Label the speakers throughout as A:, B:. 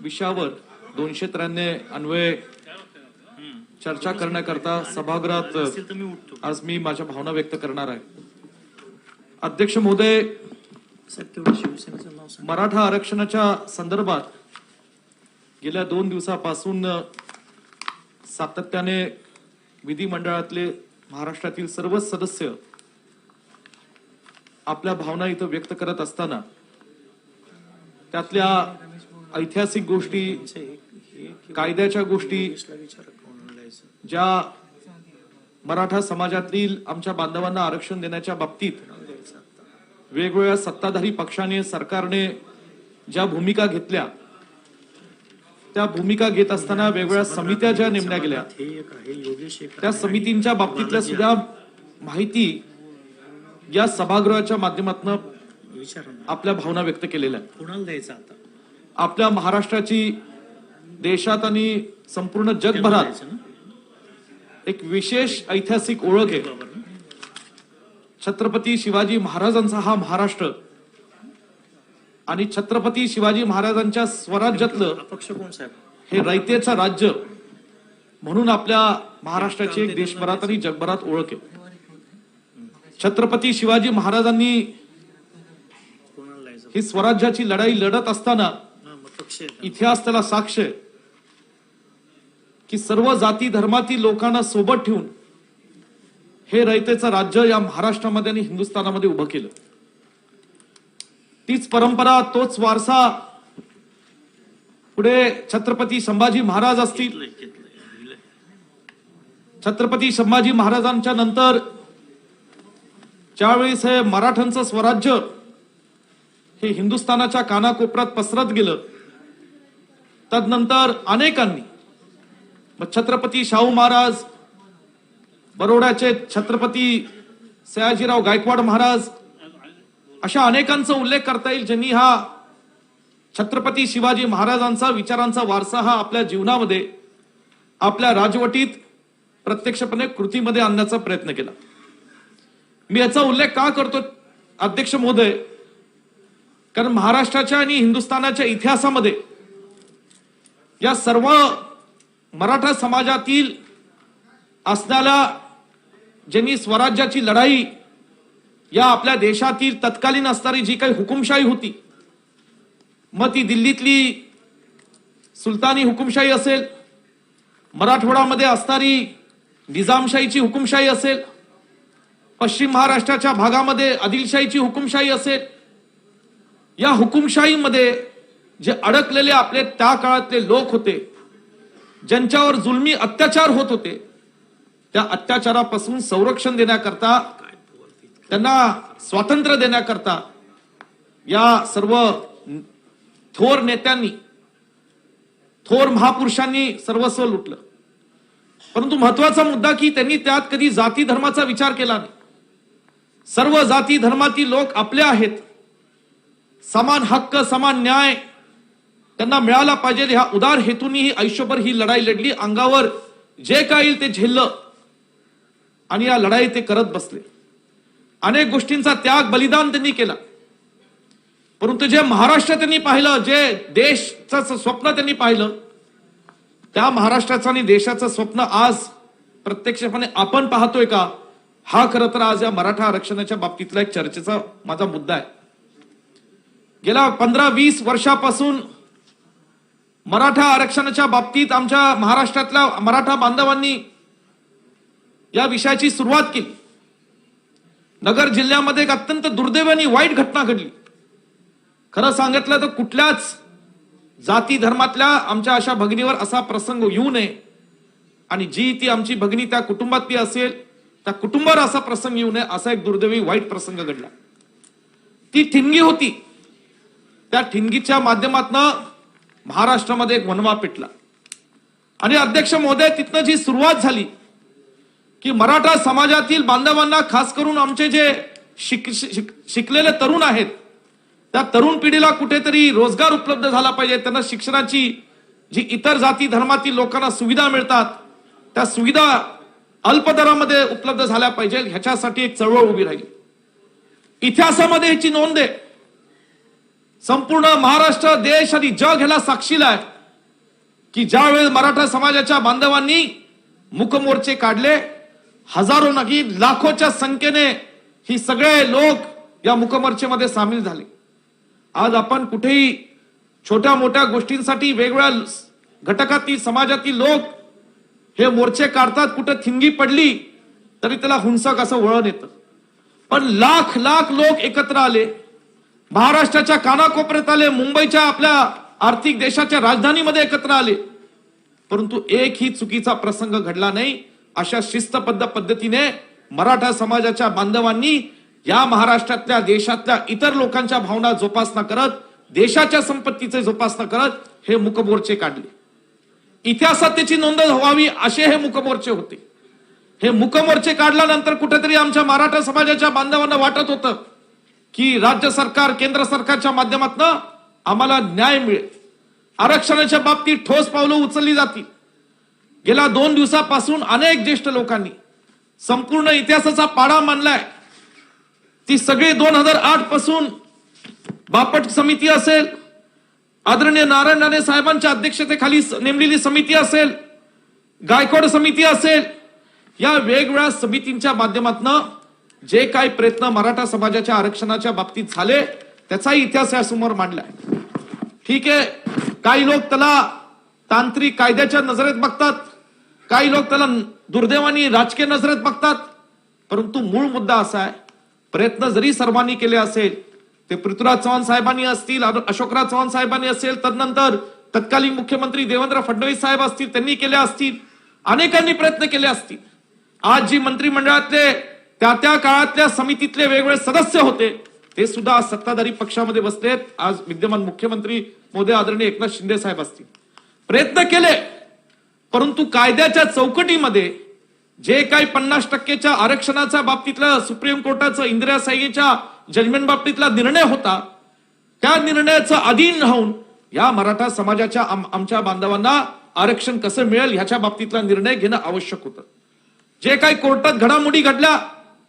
A: विषयावर दोनशे त्र्याण्णव अन्वये चर्चा करण्याकरता सभागृहात आज मी माझ्या भावना व्यक्त करणार आहे. अध्यक्ष महोदय मराठा आरक्षणाच्या संदर्भात गेल्या दोन दिवसापासून सातत्याने विधिमंडळातले महाराष्ट्रातील सर्वच सदस्य आपल्या भावना इथं व्यक्त करत असताना त्यातल्या ऐतिहासिक गोष्टी
B: हे-
A: कायद्याच्या गोष्टी ज्या मराठा समाजातील आमच्या बांधवांना आरक्षण देण्याच्या बाबतीत. वेगवेगळ्या सत्ताधारी पक्षाने सरकारने ज्या भूमिका घेतल्या त्या भूमिका घेत असताना वेगवेगळ्या समित्या ज्या नेमल्या गेल्या त्या. समितींच्या बाबतीतल्या सुद्धा माहिती या सभागृहाच्या माध्यमातून आपल्या भावना व्यक्त केलेल्या
B: कोणाला द्यायचं आता
A: आपल्या महाराष्ट्राची देशात आणि संपूर्ण जगभरात एक विशेष ऐतिहासिक ओळख आहे. छत्रपती शिवाजी महाराजांचा हा महाराष्ट्र आणि छत्रपती शिवाजी महाराजांच्या स्वराज्यातलं
B: अपक्ष कोण साहेब?
A: हे रयतेचं राज्य म्हणून आपल्या महाराष्ट्राची एक देशभरात आणि जगभरात ओळख आहे. छत्रपती शिवाजी महाराजांनी ही स्वराज्याची लढाई लढत असताना इतिहास त्याला साक्ष आहे. की सर्व जाती धर्मातील लोकांना सोबत ठेवून हे रयतेचं राज्य या महाराष्ट्रामध्ये आणि हिंदुस्थानामध्ये उभं केलं. तीच परंपरा तोच वारसा पुढे छत्रपती संभाजी महाराज असतील. छत्रपती संभाजी महाराजांच्या नंतर ज्यावेळेस हे मराठ्यांचं स्वराज्य हे हिंदुस्थानाच्या कानाकोपऱ्यात पसरत गेलं तदनंतर अनेकांनी मग छत्रपती शाहू महाराज बरोड्याचे छत्रपती सयाजीराव गायकवाड महाराज अशा अनेकांचा उल्लेख करता येईल ज्यांनी हा छत्रपती शिवाजी महाराजांचा विचारांचा वारसा हा आपल्या जीवनामध्ये आपल्या राजवटीत प्रत्यक्षपणे कृतीमध्ये आणण्याचा प्रयत्न केला. मी याचा उल्लेख का करतो अध्यक्ष महोदय? कारण महाराष्ट्राच्या आणि हिंदुस्थानाच्या इतिहासामध्ये या सर्व मराठा समाजातील असणाऱ्या ज्यांनी स्वराज्याची लढाई या आपल्या देशातील तत्कालीन असणारी जी काही हुकुमशाही होती मग ती दिल्लीतली सुलतानी हुकुमशाही असेल मराठवाडामध्ये असणारी निजामशाहीची हुकुमशाही असेल पश्चिम महाराष्ट्राच्या भागामध्ये आदिलशाहीची हुकुमशाही असेल या हुकुमशाहीमध्ये जे अडकलेले आपले त्या काळातले लोक होते ज्यांच्यावर जुलमी अत्याचार होत होते त्या अत्याचारापासून संरक्षण देण्याकरता त्यांना स्वातंत्र्य देण्याकरता या सर्व थोर नेत्यांनी थोर महापुरुषांनी सर्वस्व लुटलं. परंतु महत्त्वाचा मुद्दा की त्यांनी त्यात कधी जाती धर्माचा विचार केला नाही. सर्व जाती धर्मातील लोक आपले आहेत. समान हक्क समान न्याय त्यांना मिळाला पाहिजे. ह्या उदार हेतूनी ही आयुष्यभर ही लढाई लढली. अंगावर जे काय येईल ते झेललं. आणि या लढाई ते करत बसले. अनेक गोष्टींचा त्याग बलिदान त्यांनी केला. परंतु जे महाराष्ट्र त्यांनी पाहिलं जे देशचं स्वप्न त्यांनी पाहिलं त्या महाराष्ट्राचं आणि देशाचं स्वप्न आज प्रत्यक्षपणे आपण पाहतोय का? हा खरं तर आज या मराठा आरक्षणाच्या बाबतीतला एक चर्चेचा माझा मुद्दा आहे. गेल्या पंधरा वीस वर्षापासून मराठा आरक्षणाच्या बाबतीत आमच्या महाराष्ट्रातल्या मराठा बांधवांनी या विषयाची सुरुवात केली. नगर जिल्ह्यामध्ये एक अत्यंत दुर्दैवानी वाईट घटना घडली. खरं सांगितलं तर कुठल्याच जाती धर्मातल्या आमच्या अशा भगिनीवर असा प्रसंग येऊ नये. आणि जी ती आमची भगिनी त्या कुटुंबातली असेल त्या कुटुंबावर असा प्रसंग येऊ नये असा एक दुर्दैवी वाईट प्रसंग घडला. ती ठिणगी होती. त्या ठिणगीच्या माध्यमातनं महाराष्ट्रामध्ये एक वनवा पेटला. आणि अध्यक्ष महोदय तिथनं जी सुरुवात झाली की मराठा समाजातील बांधवांना खास करून आमचे जे शिक शिक- शिकलेले तरुण आहेत त्या तरुण पिढीला कुठेतरी रोजगार उपलब्ध झाला पाहिजे. त्यांना शिक्षणाची जी इतर जाती धर्मातील लोकांना सुविधा मिळतात त्या सुविधा अल्प दरामध्ये उपलब्ध झाल्या पाहिजे. ह्याच्यासाठी एक चळवळ उभी राहिली. इतिहासामध्ये ह्याची नोंद आहे. संपूर्ण महाराष्ट्र देश आणि जग ह्याला साक्षीला आहे की ज्यावेळेस मराठा समाजाच्या बांधवांनी मुखमोर्चे काढले हजारो नकी लाखोच्या संख्येने ही सगळे लोक या मुखमोर्चेमध्ये सामील झाले. आज आपण कुठेही छोट्या मोठ्या गोष्टींसाठी वेगवेगळ्या घटकातील समाजातील लोक हे मोर्चे काढतात कुठे थिंगी पडली तरी त्याला हुंसक असं वळण येतं. पण लाख लाख लोक एकत्र आले महाराष्ट्राच्या कानाकोपऱ्यात आले मुंबईच्या आपल्या आर्थिक देशाच्या राजधानीमध्ये एकत्र आले. परंतु एकही चुकीचा प्रसंग घडला नाही. अशा शिस्तबद्ध पद्धतीने मराठा समाजाच्या बांधवांनी या महाराष्ट्रातल्या देशातल्या इतर लोकांच्या भावना जोपासना करत देशाच्या संपत्तीचे जोपासना करत हे मुकमोर्चे काढले. इतिहासात त्याची नोंद व्हावी असे हे मुकमोर्चे होते. हे मुकमोर्चे काढल्यानंतर कुठेतरी आमच्या मराठा समाजाच्या बांधवांना वाटत होतं की राज्य सरकार केंद्र सरकारच्या माध्यमातून आम्हाला न्याय मिळेल. आरक्षणाच्या बाबतीत ठोस पावलं उचलली जातील. गेल्या दोन दिवसापासून अनेक ज्येष्ठ लोकांनी संपूर्ण इतिहासाचा पाडा मानलाय ती सगळी दोन हजार आठपासून बापट समिती असेल आदरणीय नारायण राणे साहेबांच्या अध्यक्षतेखाली नेमलेली समिती असेल गायकवाड समिती असेल या वेगवेगळ्या समितींच्या माध्यमातून जे काही प्रयत्न मराठा समाजाच्या आरक्षणाच्या बाबतीत झाले त्याचाही इतिहास यासमोर मांडलाय. ठीक आहे? काही लोक त्याला तांत्रिक कायद्याच्या नजरेत बघतात. काही लोक त्याला दुर्दैवानी राजकीय नजरेत बघतात. परंतु मूळ मुद्दा असा आहे प्रयत्न जरी सर्वांनी केले असेल ते पृथ्वीराज चव्हाण साहेबांनी असतील अशोकराज चव्हाण साहेबांनी असेल तदनंतर तत्कालीन मुख्यमंत्री देवेंद्र फडणवीस साहेब असतील त्यांनी केले असतील अनेकांनी प्रयत्न केले असतील. आज जी मंत्रिमंडळातले त्या त्या काळातल्या समितीतले वेगवेगळे सदस्य होते. ते सुद्धा सत्ताधारी पक्षामध्ये बसलेत. आज विद्यमान मुख्यमंत्री मोदी आदरणीय एकनाथ शिंदे साहेब असतील. प्रयत्न केले परंतु कायद्याच्या चौकटीमध्ये जे काही पन्नास टक्केच्या आरक्षणाच्या बाबतीतलं सुप्रीम कोर्टाचं इंदिरा साईच्या जजमेंट बाबतीतला निर्णय होता त्या निर्णयाचं अधीन राहून या मराठा समाजाच्या आम- आमच्या बांधवांना आरक्षण कसं मिळेल ह्याच्या बाबतीतला निर्णय घेणं आवश्यक होतं. जे काही कोर्टात घडामोडी घडल्या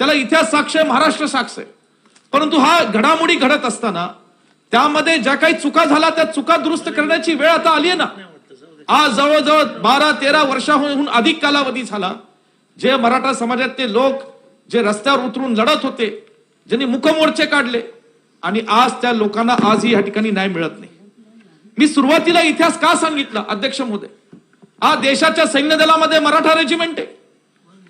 A: त्याला इतिहास साक्ष आहे महाराष्ट्र साक्ष आहे. परंतु हा घडामोडी घडत असताना त्यामध्ये ज्या काही चुका झाला त्या चुका दुरुस्त करण्याची वेळ आता आली आहे ना. आज जवळजवळ बारा तेरा वर्षाहून अधिक कालावधी झाला जे मराठा समाजातले लोक जे रस्त्यावर उतरून लढत होते ज्यांनी मुखमोर्चे काढले आणि आज त्या लोकांना आजही या ठिकाणी न्याय मिळत नाही. मी सुरुवातीला इतिहास का सांगितला अध्यक्ष मोदय हा देशाच्या सैन्य दलामध्ये मराठा रेजिमेंट आहे.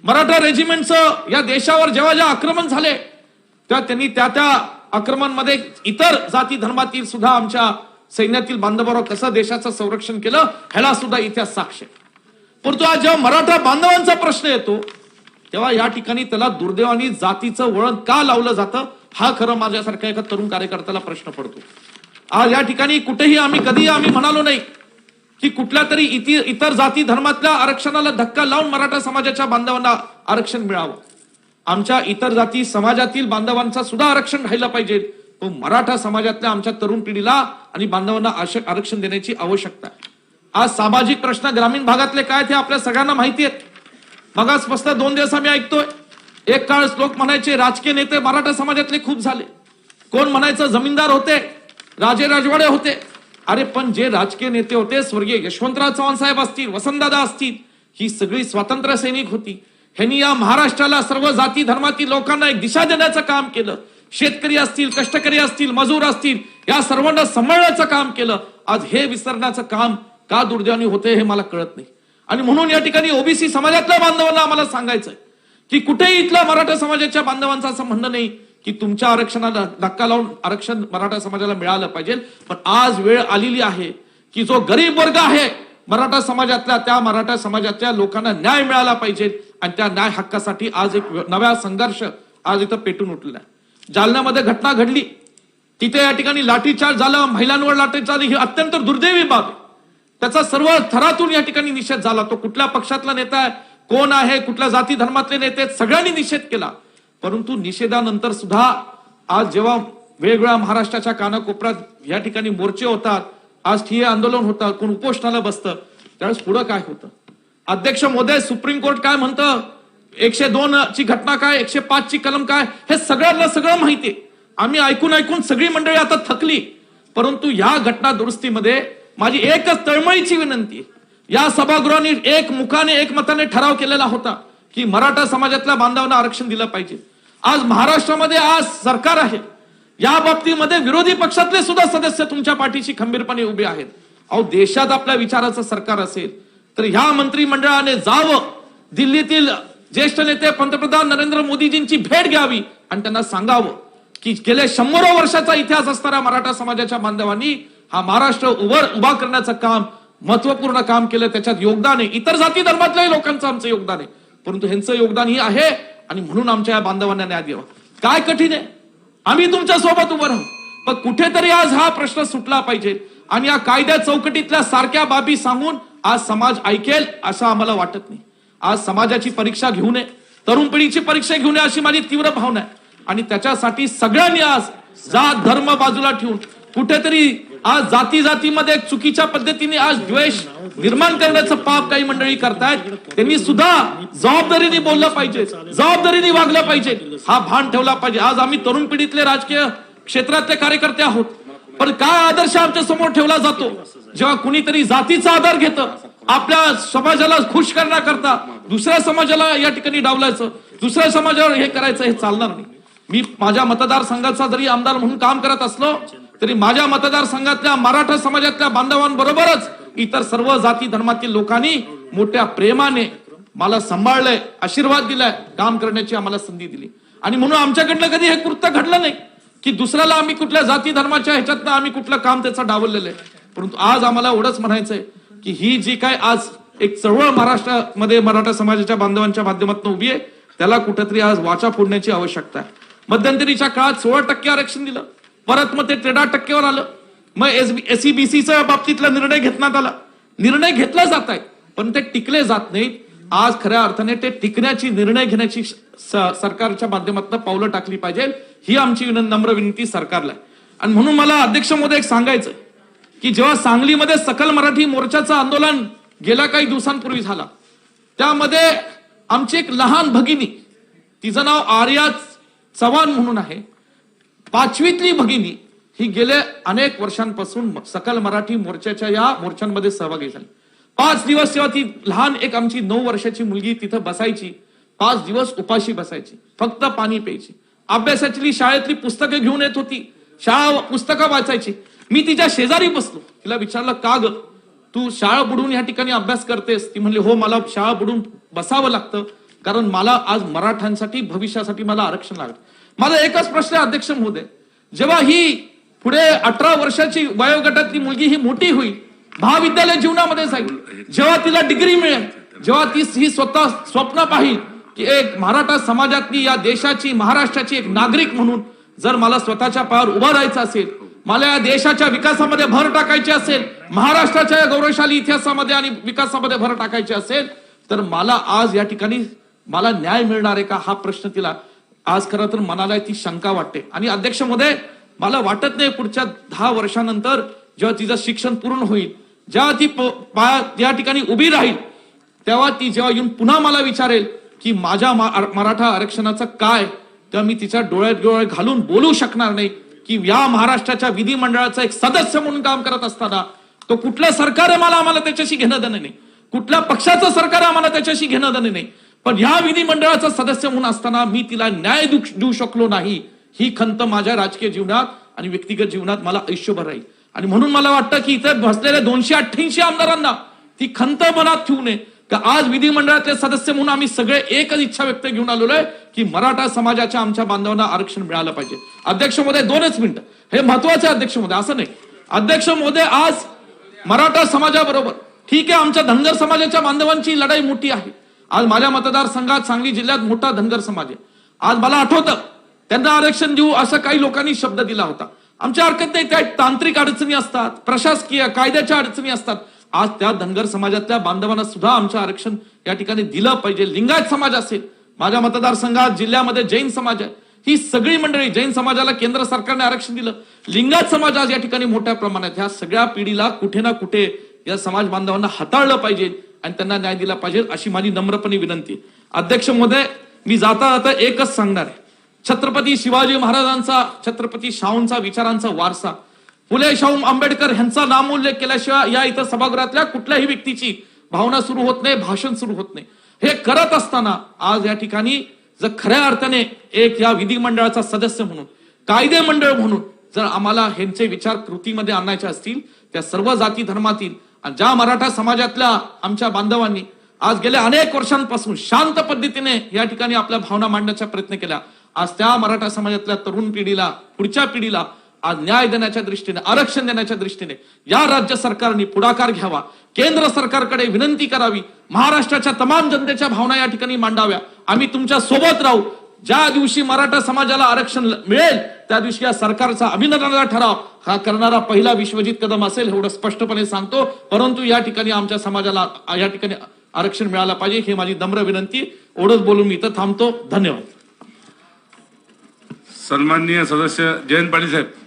A: मराठा रेजिमेंटचं या देशावर जेव्हा जेव्हा आक्रमण झाले तेव्हा त्यांनी त्या त्या आक्रमणमध्ये इतर जाती धर्मातील सुद्धा आमच्या सैन्यातील बांधवावर कसं देशाचं संरक्षण केलं ह्याला सुद्धा इतिहास साक्ष परंतु आज जेव्हा मराठा बांधवांचा प्रश्न येतो तेव्हा या ठिकाणी त्याला दुर्दैवानी जातीचं वळण का लावलं जातं हा खरं माझ्यासारख्या एका तरुण कार्यकर्त्याला प्रश्न पडतो. आज या ठिकाणी कुठेही आम्ही कधीही आम्ही म्हणालो नाही की कुठल्या तरी इति- इतर जाती धर्मातल्या आरक्षणाला धक्का लावून मराठा समाजाच्या बांधवांना आरक्षण मिळावं. आमच्या इतर जाती समाजातील बांधवांचा सुद्धा आरक्षण राहिलं पाहिजे. तो मराठा समाजातल्या आमच्या तरुण पिढीला आणि बांधवांना आरक्षण देण्याची आवश्यकता आहे. आज सामाजिक प्रश्न ग्रामीण भागातले काय ते आपल्या सगळ्यांना माहिती आहेत. मगासपासून दोन दिवस आम्ही ऐकतोय. एक काळ लोक म्हणायचे राजकीय नेते मराठा समाजातले खूप झाले. कोण म्हणायचं जमीनदार होते राजे राजवाडे होते. अरे पण जे राजकीय नेते होते स्वर्गीय यशवंतराव चव्हाण साहेब असतील वसंतदादा असतील ही सगळी स्वातंत्र्य सैनिक होती. ह्यांनी या महाराष्ट्राला सर्व जाती धर्मातील लोकांना एक दिशा देण्याचं काम केलं. शेतकरी असतील कष्टकरी असतील मजूर असतील या सर्वांना सांभाळण्याचं काम केलं. आज हे विसरण्याचं काम का दुर्दैवानी होते हे मला कळत नाही. आणि म्हणून या ठिकाणी ओबीसी समाजातल्या बांधवांना आम्हाला सांगायचंय की कुठेही इथल्या मराठा समाजाच्या बांधवांचं असं म्हणणं नाही. की तुमच्या आरक्षणाला धक्का लावून आरक्षण मराठा समाजाला मिळालं पाहिजे. पण आज वेळ आलेली आहे की जो गरीब वर्ग आहे मराठा समाजातल्या त्या मराठा समाजातल्या लोकांना न्याय मिळाला पाहिजे. आणि त्या न्याय हक्कासाठी आज एक नव्या संघर्ष आज इथं पेटून उठलेला आहे जालन्यामध्ये घटना घडली. तिथे या ठिकाणी लाठीचार्ज झाला महिलांवर लाठीचार्ज ही अत्यंत दुर्दैवी बाब आहे. त्याचा सर्व थरातून या ठिकाणी निषेध झाला. तो कुठल्या पक्षातला नेता आहे कोण आहे कुठल्या जाती धर्मातले नेते सगळ्यांनी निषेध केला. परंतु निषेधानंतर सुद्धा आज जेव्हा वेगवेगळ्या महाराष्ट्राच्या कानाकोपऱ्यात या ठिकाणी मोर्चे होतात आज ठिय आंदोलन होतात कोण उपोषणाला बसतं त्यावेळेस पुढं काय होतं? अध्यक्ष मोदय सुप्रीम कोर्ट काय म्हणतं? एकशे दोन ची घटना काय? एकशे पाच ची कलम काय? हे सगळ्यांना सगळं माहिती आम्ही ऐकून ऐकून सगळी मंडळी आता थकली. परंतु या घटना दुरुस्तीमध्ये माझी एकच तळमळीची विनंती या सभागृहाने एक मुखाने एक मताने ठराव केलेला होता की मराठा समाजातल्या बांधवांना आरक्षण दिलं पाहिजे. आज महाराष्ट्रामध्ये आज सरकार आहे. या बाबतीमध्ये विरोधी पक्षातले सुद्धा सदस्य तुमच्या पाठीशी खंबीरपणे उभे आहेत. अहो देशात आपल्या विचाराचं सरकार असेल तर ह्या मंत्रिमंडळाने जावं. दिल्लीतील ज्येष्ठ नेते पंतप्रधान नरेंद्र मोदीजींची भेट घ्यावी आणि त्यांना सांगावं की गेल्या शंभरो वर्षाचा इतिहास असणाऱ्या मराठा समाजाच्या बांधवांनी हा महाराष्ट्र उभर उभा करण्याचं काम महत्त्वपूर्ण काम केलं. त्याच्यात योगदान आहे. इतर जाती धर्मातल्याही लोकांचं आमचं योगदान आहे. परंतु ह्यांचं योगदान ही आहे आणि म्हणून आमच्या या बांधवांना न्याय द्यावा. काय कठीण आहे? आम्ही तुमच्यासोबत उभं राहू. पण कुठेतरी आज हा प्रश्न सुटला पाहिजे. आणि या कायद्या चौकटीतल्या सारख्या बाबी सांगून आज समाज ऐकेल असं आम्हाला वाटत नाही. आज समाजाची परीक्षा घेऊ नये. तरुण पिढीची परीक्षा घेऊ नये अशी माझी तीव्र भावना आहे. आणि त्याच्यासाठी सगळ्यांनी आज जात धर्म बाजूला ठेवून कुठेतरी आज जाती जातीमध्ये एक चुकीच्या पद्धतीने आज द्वेष निर्माण करण्याचं पाप काही मंडळी करतायत त्यांनी सुद्धा जबाबदारीने बोललं पाहिजे जबाबदारीने वागलं पाहिजे हा भान ठेवला पाहिजे. आज आम्ही तरुण पिढीतले राजकीय क्षेत्रातले कार्यकर्ते आहोत पण काय आदर्श आमच्यासमोर ठेवला जातो? जेव्हा कुणीतरी जातीचा आधार घेतं आपल्या समाजाला खुश करण्याकरता दुसऱ्या समाजाला या ठिकाणी डावलायचं दुसऱ्या समाजावर हे करायचं हे चालणार नाही. मी माझ्या मतदारसंघाचा जरी आमदार म्हणून काम करत असलो तरी माझ्या मतदारसंघातल्या मराठा समाजातल्या बांधवांबरोबरच इतर सर्व जाती धर्मातील लोकांनी मोठ्या प्रेमाने मला सांभाळलंय आशीर्वाद दिलाय काम करण्याची आम्हाला संधी दिली. आणि म्हणून आमच्याकडनं कधी हे कृत्य घडलं नाही की दुसऱ्याला आम्ही कुठल्या जाती धर्माच्या ह्याच्यातनं आम्ही कुठलं काम त्याचं डावललेलं आहे. परंतु आज आम्हाला एवढंच म्हणायचंय की ही जी काय आज एक चळवळ महाराष्ट्रामध्ये मराठा समाजाच्या बांधवांच्या माध्यमातून उभी आहे त्याला कुठेतरी आज वाचा फोडण्याची आवश्यकता आहे. मध्यंतरीच्या काळात सोळा टक्के आरक्षण दिलं परत मग ते तेरा टक्केवर आलं. मग एस एसईबीसीच्या बाबतीतला निर्णय घेतण्यात आला निर्णय घेतला जात आहे पण ते टिकले जात नाहीत. आज खऱ्या अर्थाने ते टिकण्याची निर्णय घेण्याची स- सरकारच्या माध्यमातून पावलं टाकली पाहिजे. ही आमची नम्र विनंती सरकारला आहे. आणि म्हणून मला अध्यक्ष मोदी एक सांगायचं की जेव्हा सांगलीमध्ये सकल मराठी मोर्चाचं आंदोलन गेल्या काही दिवसांपूर्वी झाला त्यामध्ये आमची एक लहान भगिनी तिचं नाव आर्या चव्हाण म्हणून आहे पाचवीतली भगिनी ही गेल्या अनेक वर्षांपासून सकल मराठी मोर्चाच्या या मोर्चांमध्ये सहभागी झाली. पाच दिवस जेव्हा ती लहान एक आमची नऊ वर्षाची मुलगी तिथं बसायची पाच दिवस उपाशी बसायची फक्त पाणी प्यायची. अभ्यासाची शाळेतली पुस्तकं घेऊन येत होती शाळा पुस्तकं वाचायची. मी तिच्या शेजारी बसलो. तिला विचारलं का ग? तू शाळा बुडून या ठिकाणी अभ्यास करतेस? ती म्हणली हो मला शाळा बुडून बसावं लागतं कारण मला आज मराठ्यांसाठी भविष्यासाठी मला आरक्षण लागलं. माझा एकच प्रश्न अध्यक्ष महोदय. जेव्हा ही पुढे अठरा वर्षाची वयोगटातली मुलगी ही मोठी होईल महाविद्यालय जीवनामध्ये जाईल जेव्हा तिला डिग्री मिळेल जेव्हा ती ही स्वतः स्वप्न पाहिल की एक मराठा समाजातली या देशाची महाराष्ट्राची एक नागरिक म्हणून जर मला स्वतःच्या पायावर उभं राहायचं असेल मला या देशाच्या विकासामध्ये भर टाकायची असेल महाराष्ट्राच्या या गौरवशाली इतिहासामध्ये आणि विकासामध्ये भर टाकायची असेल तर मला आज या ठिकाणी मला न्याय मिळणार आहे का? हा प्रश्न तिला आज खरं तर मनाला ती शंका वाटते. आणि अध्यक्षमध्ये मला वाटत नाही पुढच्या दहा वर्षानंतर जेव्हा तिचं शिक्षण पूर्ण होईल जेव्हा ती त्या ठिकाणी उभी राहील तेव्हा ती जेव्हा येऊन पुन्हा मला विचारेल की माझ्या मराठा आरक्षणाचं काय तेव्हा मी तिच्या डोळ्यात डोळे घालून बोलू शकणार नाही की या महाराष्ट्राच्या विधिमंडळाचा एक सदस्य म्हणून काम करत असताना तो कुठलं सरकार मला आम्हाला त्याच्याशी घेणं देणं नाही. कुठल्या पक्षाचं सरकार आम्हाला त्याच्याशी घेणं देणं नाही. पण या विधिमंडळाचा सदस्य म्हणून असताना मी तिला न्याय देऊ शकलो नाही. ही खंत माझ्या राजकीय जीवनात आणि व्यक्तिगत जीवनात मला आयुष्यभर राहील. आणि म्हणून मला वाटतं की इथे बसलेल्या दोनशे अठ्ठ्याऐंशी आमदारांना ती खंत मनात ठेवू नये. का आज विधिमंडळातले सदस्य म्हणून आम्ही सगळे एकच इच्छा व्यक्त घेऊन आलेलो आहे की मराठा समाजाच्या आमच्या बांधवांना आरक्षण मिळालं पाहिजे. अध्यक्ष मोदय दोनच मिनिटं. हे महत्त्वाचे अध्यक्ष मोदय असं नाही. अध्यक्ष मोदय आज मराठा समाजाबरोबर ठीक आहे आमच्या धनगर समाजाच्या बांधवांची लढाई मोठी आहे. आज माझ्या मतदारसंघात सांगली जिल्ह्यात मोठा धनगर समाज आहे. आज मला आठवतं त्यांना आरक्षण देऊ असा काही लोकांनी शब्द दिला होता. आमच्या हरकत नाही त्या तांत्रिक अडचणी असतात प्रशासकीय कायद्याच्या अडचणी असतात. आज त्या धनगर समाजातल्या बांधवांना सुद्धा आमचं आरक्षण या ठिकाणी दिलं पाहिजे. लिंगायत समाज असेल माझ्या मतदारसंघात जिल्ह्यामध्ये जैन समाज आहे. ही सगळी मंडळी जैन समाजाला केंद्र सरकारने आरक्षण दिलं. लिंगायत समाज आज या ठिकाणी मोठ्या प्रमाणात ह्या सगळ्या पिढीला कुठे ना कुठे या समाज बांधवांना हाताळलं पाहिजे आणि त्यांना न्याय दिला पाहिजे अशी माझी नम्रपणे विनंती अध्यक्ष महोदय मी जाता जाता एकच सांगणार आहे. छत्रपती शिवाजी महाराजांचा छत्रपती शाहूंचा विचारांचा वारसा. फुले शाहू आंबेडकर यांचा नामोल्लेख केल्याशिवाय या इथं सभागृहातल्या कुठल्याही व्यक्तीची भावना सुरू होत नाही भाषण सुरू होत नाही. हे करत असताना आज या ठिकाणी जर खऱ्या अर्थाने एक या विधिमंडळाचा सदस्य म्हणून कायदे मंडळ म्हणून जर आम्हाला ह्यांचे विचार कृतीमध्ये आणायचे असतील त्या सर्व जाती धर्मातील आणि ज्या मराठा समाजातल्या आमच्या बांधवांनी आज गेल्या अनेक वर्षांपासून शांत पद्धतीने या ठिकाणी आपल्या भावना मांडण्याचा प्रयत्न केला. आज त्या मराठा समाजातल्या तरुण पिढीला पुढच्या पिढीला आज न्याय देण्याच्या दृष्टीने आरक्षण देण्याच्या दृष्टीने या राज्य सरकारने पुढाकार घ्यावा केंद्र सरकारकडे विनंती करावी महाराष्ट्राच्या तमाम जनतेच्या भावना या ठिकाणी मांडाव्या. आम्ही तुमच्यासोबत राहू. ज्या दिवशी मराठा समाजाला आरक्षण ल- मिळेल त्या दिवशी या सरकारचा अभिनंदनाचा ठराव. हा करणारा पहिला विश्वजित कदम असेल एवढं स्पष्टपणे सांगतो. परंतु या ठिकाणी आमच्या समाजाला या ठिकाणी आरक्षण मिळालं पाहिजे ही माझी नम्र विनंती. ओढत बोलून मी इथं थांबतो. धन्यवाद.
C: सन्माननीय सदस्य जयंत पाटील साहेब.